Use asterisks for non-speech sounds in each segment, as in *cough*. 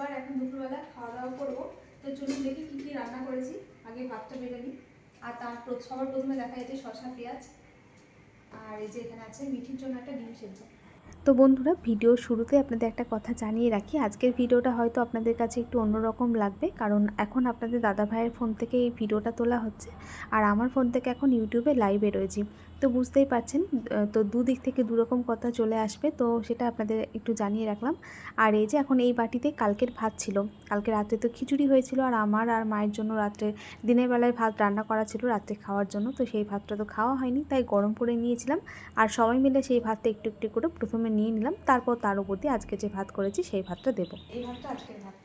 বৃহস্পতিবার এখন দুপুরবেলা খাওয়া দাওয়া করব। তো চলুন দেখি কী কী রান্না করেছি। আগে ভাতটা বেড়ে নিই। আর তার সবার প্রথমে দেখা যাচ্ছে শসা, পেঁয়াজ। আর এই যে এখানে আছে মিঠির জন্য একটা ডিম সেদ্ধ। তো বন্ধুরা, ভিডিওর শুরুতে আপনাদের একটা কথা জানিয়ে রাখি। আজকের ভিডিওটা হয়তো আপনাদের কাছে একটু অন্যরকম লাগবে। কারণ এখন আপনাদের দাদা ভাইয়ের ফোন থেকে এই ভিডিওটা তোলা হচ্ছে। আর আমার ফোন থেকে এখন ইউটিউবে লাইভে রয়েছি। তো বুঝতেই পারছেন তো দুদিক থেকে দুরকম কথা চলে আসবে। তো সেটা আপনাদের একটু জানিয়ে রাখলাম। আর এই যে এখন এই বাটিতে কালকের ভাত ছিল, কালকে রাত্রে তো খিচুড়ি হয়েছিল আর আমার আর মায়ের জন্য রাত্রে দিনের বেলায় ভাত রান্না করা ছিল রাত্রে খাওয়ার জন্য। তো সেই ভাতটা তো খাওয়া হয়নি, তাই গরম করে নিয়েছিলাম। আর সবাই মিলে সেই ভাতটা একটু একটু করে প্রথমে নিয়ে নিলাম, তারপর তার উপর দিয়ে আজকে যে ভাত করেছি সেই ভাতটা দেবো। এই ভাতটা ভাত।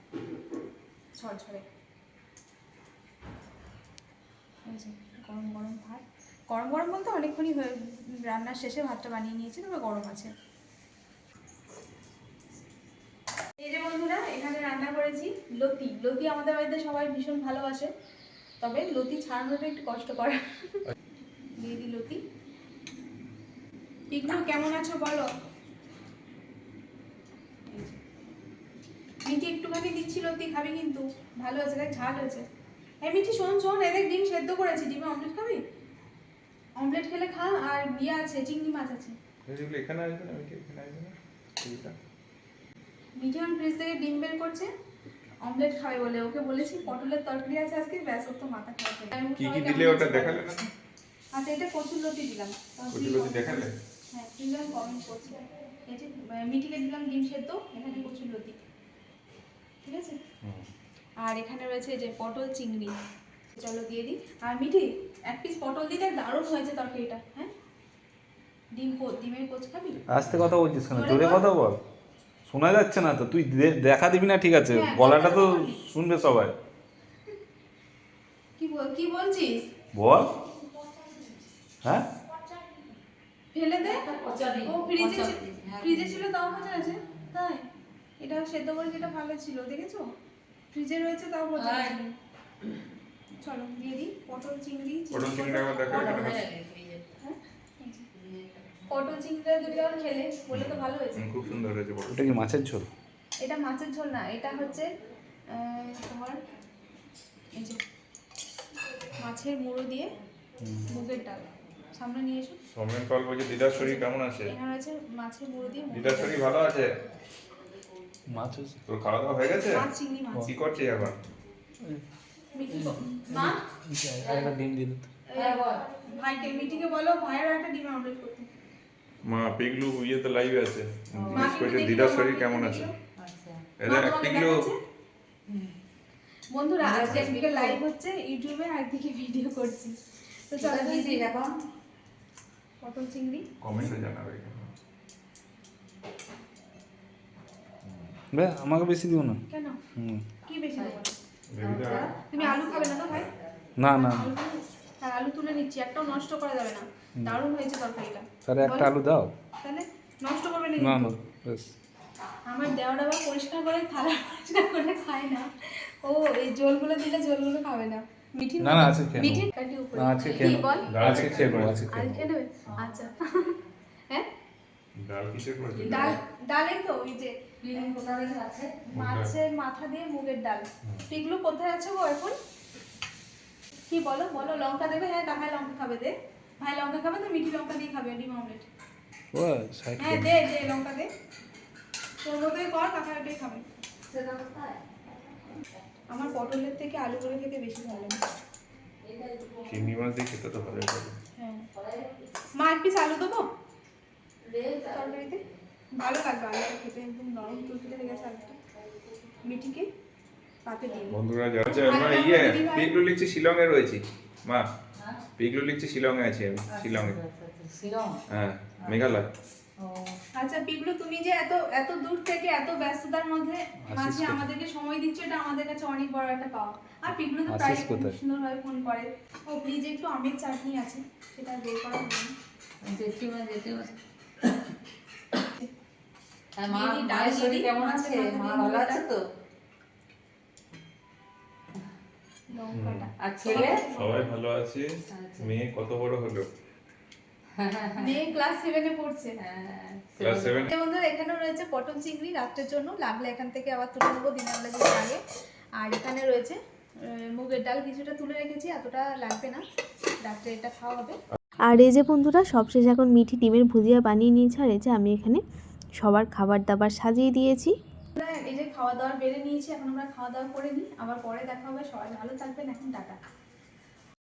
গরম গরম ভাত। গরম গরম বলতে অনেকক্ষণই হয়ে রান্নার শেষে ভাতটা বানিয়ে নিয়েছি তবে গরম আছে। এই যে বন্ধুরা, এখানে রান্না করেছি লতি। লতি আমাদের বাড়িতে সবাই ভীষণ ভালোবাসে, তবে লতি ছাড়ানোটা একটু কষ্টকর দিয়ে দিই লতি। পিকলু, কেমন আছো বলো। মিঠি একটুখানি দিচ্ছি লতি, খাবি কিন্তু। ভালো আছে দেখ ঝাল হয়েছে। এই মিঠি, শোন শোন এদের ডিম সেদ্ধ করেছি। ডিমে অমলেট খাবি? অমলেট খেলে খা আর ইয়ে আছে চিংড়ি মাছ আছে। যেগুলো এখানে আসবে না আমি কি এখানে আসবে না? মিঠি এখন ফ্রিজ থেকে ডিম বের করছে অমলেট খাবে বলে। ওকে বলেছি পটলের তরকারি আছে আজকে ব্যাস ওর তো মাথা খারাপ হয়ে গেছে। কি কি দিলে ওটা দেখালে না? আচ্ছা এটা কচুর লতি দিলাম। কচুলতি দেখালে? হ্যাঁ তিনজন কমেন্ট করছে। এই যে মিঠিকে দিলাম ডিম সেদ্ধ এখানে কচুর লতি। ঠিক আছে? আর এখানে রয়েছে যে পটল চিংড়ি। চলো দিয়ে দিই। আর মিঠি এক পিস পটল দিতে দারুণ হয়েছে তরকারিটা হ্যাঁ? ডিম কো- ডিমের কোচ খাবি? আস্তে কথা বলছিস কেন? জোরে কথা বল। শোনা যাচ্ছে না তো তুই দেখা দিবি না ঠিক আছে। হ্যাঁ, গলাটা তো শুনবে সবাই। কি বল কি বলছিস? বল। হ্যাঁ? ফেলে দে। ও ফ্রিজে ফ্রিজে ছিল তাও পচে আছে? তাই? এটা সেদ্ধ করে যেটা ভালো ছিল দেখেছ? ফ্রিজে রয়েছে তাও পচে আছে। চলো দিয়ে দিই। পটল চিংড়ি পটল চিংড়ি একবার দেখা পটল- এখানে হ্যাঁ? পটল চিংড়িটা যদি আবার খেলে বলে তো ভালো হয়েছে। খুব সুন্দর হয়েছে পটল। ওটা কি মাছের ঝোল? এটা মাছের ঝোল না এটা হচ্ছে তোমার এই যে মাছের মুড়ো দিয়ে মুগের ডাল। সামনে নিয়ে এসো। সৌমেন কল বলছে দিদার শরীর কেমন আছে? এখানে আছে মাছের মুড়ো দিয়ে দিদার শরীর ভালো আছে? মাছ তোর খাওয়া দাওয়া হয়ে গেছে? মাছ চিংড়ি মাছ। কি করছিস এখন? মা? একটা ডিম দিয়ে ভাইকে মিঠিকে বলো ভাইয়ের একটা ডিম অমলেট করতে। মা পিগলু ইয়েতে লাইভে আছে। শরীর কেমন আছে? পিগলু বন্ধুরা আজকে একদিকে লাইভ হচ্ছে ইউটিউবে একদিকে ভিডিও করছি। তো চলো দিদি এখন? পটল চিংড়ি? কমেন্টে জানাবে বে আমাকে বেশি দিও না। কেন? কি বেশি দেবো? তুমি আলু খাবে না তো ভাই? না না। হ্যাঁ আলু তুলে নিচ্ছি একটাও নষ্ট করা যাবে না। দারুণ হয়েছে তরকারিটা। তাহলে একটা আলু দাও। তাহলে নষ্ট করবে না না না বেশ আমার দেওয়ার আবার পরিষ্কার করে থালা পরিষ্কার করে খায় না। ও এই জলগুলো দিলে জলগুলো খাবে না। মিঠি না, না, আজকে খেয়ে মিঠি কাটি উপরে। না আজকে খেয়ে আজকে খেয়ে আচ্ছা। *laughs* হ্যাঁ? ডাল কিসের করেছে ডাল ডালেই তো ওই যে মাছের মাথা দিয়ে মুগের ডাল। পিগলু কোথায় আছে গো এখন? কি বলো বলো লঙ্কা দেবে? হ্যাঁ ভাই লঙ্কা খাবে দে। ভাই লঙ্কা খাবে তো মিঠি লঙ্কা দিয়ে খাবে ডিম অমলেট। ও সাইড হ্যাঁ দে দে লঙ্কা দে। তোর মতোই কর কাকা খাবে। আমার পটলের থেকে আলু করে খেতে বেশি ভালো লাগে। চিংড়ি মাছ দিয়ে খেতে তো ভালোই লাগে। হ্যাঁ। মা এক পিস আলু দেবো? তরকারিতে ভালো লাগবে আলুটা খেতে। একদম নরম তুলতুলে হয়ে গেছে আলুটা। মিঠিকে পাতে দিই। বন্ধুরা যাচ্ছে মা ইয়ে পিগলু লিখছি শিলংয়ে রয়েছি। মা পিগলু লিখছি শিলংয়ে আছি আমি শিলংয়ে। হ্যাঁ মেঘালয়। আচ্ছা পিগলু তুমি যে এত এত দূর থেকে এত ব্যস্ততার মধ্যে মাঝে আমাদেরকে সময় দিচ্ছ এটা আমাদের কাছে অনেক বড় একটা পাওয়া। আর পিগলু তো প্রায় আশিস কোথায়? সুন্দরভাবে ফোন করে। ও প্লিজ একটু আমের চাটনি আছে সেটা বের করা জেঠিমা জেঠিমা। মা দিদি, ডাল মায়ের শরীর দিদি, কেমন আছে মা ভালো আছে তো? আর ছেলে? সবাই ভালো আছে? মেয়ে কত বড় হলো? মেয়ে ক্লাস সেভেনে পড়ছে। হ্যাঁ, বন্ধুরা এখানেও রয়েছে পটল চিংড়ি রাত্রের জন্য। লাগলে এখান থেকে আবার তুলে নেব দিনের বেলা যদি লাগে। আর এখানে রয়েছে মুগের ডাল। কিছুটা তুলে রেখেছি এতটা লাগবে না। রাত্রে এটা খাওয়া হবে। আর এই যে বন্ধুরা, সবশেষ এখন মিঠি ডিমের ভুজিয়া বানিয়ে নিয়েছে আর এই যে আমি এখানে সবার খাবার দাবার সাজিয়ে দিয়েছি। এই যে খাওয়া দাওয়া বেড়ে নিয়েছি, এখন আমরা খাওয়া দাওয়া করে নিই। আবার পরে দেখা হবে। সবাই ভালো থাকবেন। এখন টাটা।